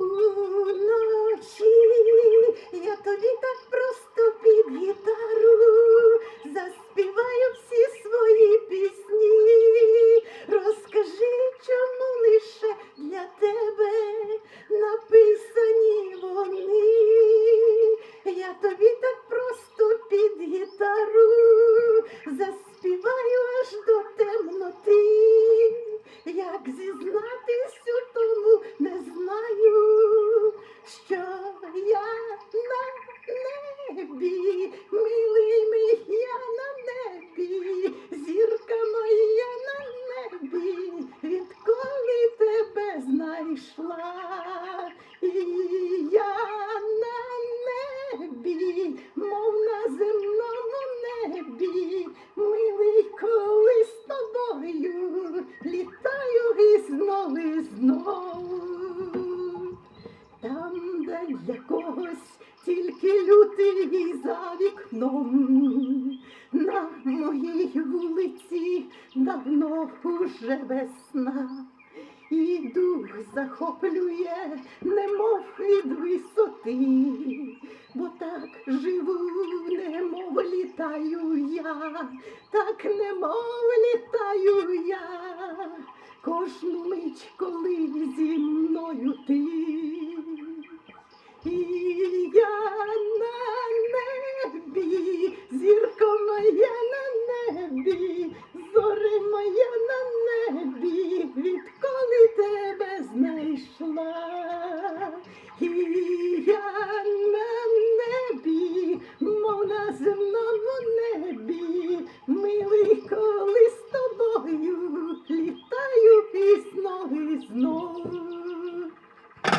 Уночі я тобі так небі, мов на земному небі, милий, коли з тобою літаю і знову і знову. Там, де для когось тільки лютий за вікном, на моїй вулиці давно уже весна, і дух захоплює, немов від висоти, живу, немов літаю я, так немов літаю я, кожну мить, коли зі мною ти. І я на небі, зірка моя на небі, зоре моя на небі, відколи тебе знайшла. І я знов.